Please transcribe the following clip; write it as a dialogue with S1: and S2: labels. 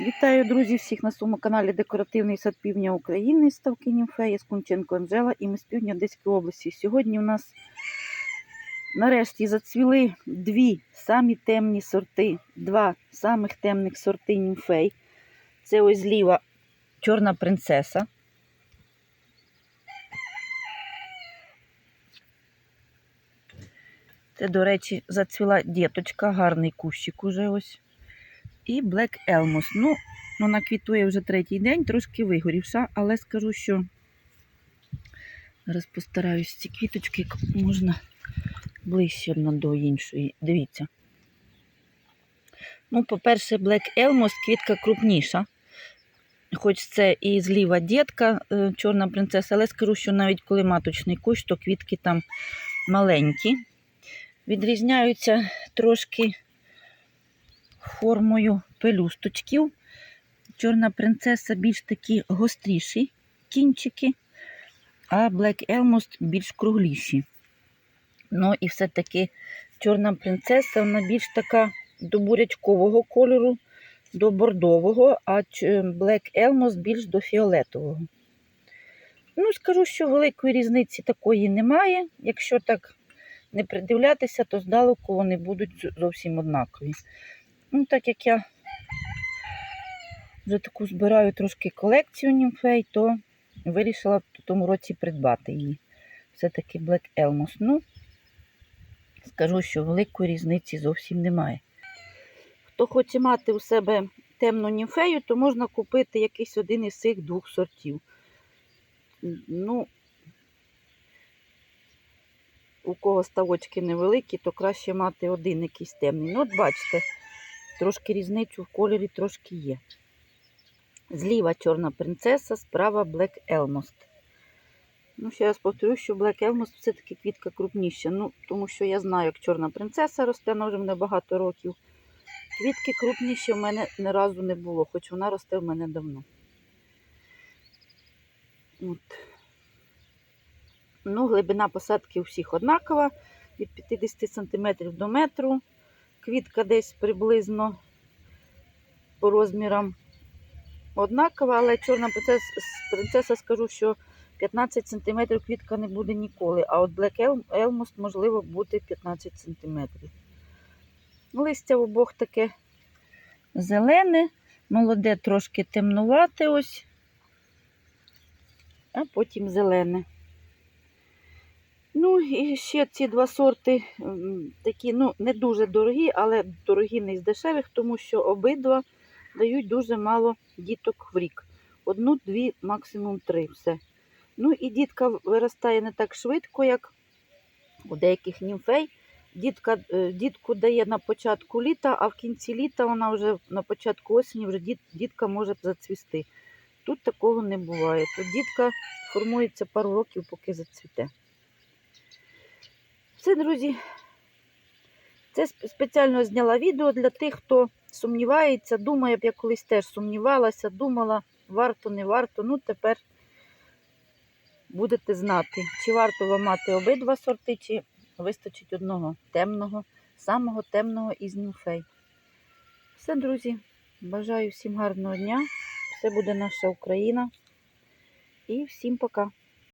S1: Вітаю, друзі, всіх на своєму каналі Декоративний сад Півдня України ставки Німфея з Кунченко Анжела і ми з півдня Одеської області. Сьогодні у нас нарешті зацвіли дві самі темні сорти, два самих темних сорти німфей. Це ось зліва чорна принцеса. Це, до речі, зацвіла діточка, гарний кущик уже ось. І Black Elmos. Ну, вона квітує вже третій день, трошки вигорівша, але скажу, що зараз постараюсь ці квіточки як можна ближче одна до іншої. Дивіться. Ну, по-перше, Black Elmos квітка крупніша. Хоч це і зліва дітка, е, чорна принцеса, але скажу, що навіть коли маточний кущ, то квітки там маленькі. Відрізняються трошки формою пелюсточків. Чорна принцеса більш такі гостріші кінчики, а Black Elmost більш кругліші. Ну і все-таки чорна принцеса вона більш така до бурячкового кольору, до бордового, а Black Elmost більш до фіолетового. Ну, скажу, що великої різниці такої немає. Якщо так не придивлятися, то здалеку вони будуть зовсім однакові. Ну, так як я вже таку збираю трошки колекцію німфей, то вирішила в тому році придбати її. Все-таки Black Elmos. Ну, скажу, що великої різниці зовсім немає. Хто хоче мати у себе темну німфею, то можна купити якийсь один із цих двох сортів. Ну, у кого ставочки невеликі, то краще мати один якийсь темний. Ну, от бачите, трошки різницю в кольорі трошки є. Зліва чорна принцеса, справа Black Elmost. Ну, ще раз повторю, що Black Elmost все-таки квітка крупніша. Ну, тому що я знаю, як чорна принцеса росте, вона вже мене багато років. Квітки крупніші в мене ні разу не було, хоч вона росте в мене давно. От. Ну, глибина посадки у всіх однакова від 50 см до метру. Квітка десь приблизно по розмірам однакова, але чорна принцеса, скажу, що 15 см квітка не буде ніколи, а от Black Elm- можливо буде 15 см. Листя в обох таке зелене, молоде трошки темнувате ось, а потім зелене. Ну, і ще ці два сорти такі, ну, не дуже дорогі, але дорогі не з дешевих, тому що обидва дають дуже мало діток в рік. Одну, дві, максимум три. Все. Ну і дітка виростає не так швидко, як у деяких німфей. Дітка, е, дітку дає на початку літа, а в кінці літа вона вже на початку осені вже діт, дітка може зацвісти. Тут такого не буває. Тут дітка формується пару років, поки зацвіте. Все, друзі. Це спеціально зняла відео для тих, хто сумнівається, думає, я колись теж сумнівалася, думала, варто, не варто. Ну, тепер будете знати, чи варто вам мати обидва сорти, чи вистачить одного темного, самого темного із німфей. Все, друзі. Бажаю всім гарного дня. Все буде наша Україна. І всім пока.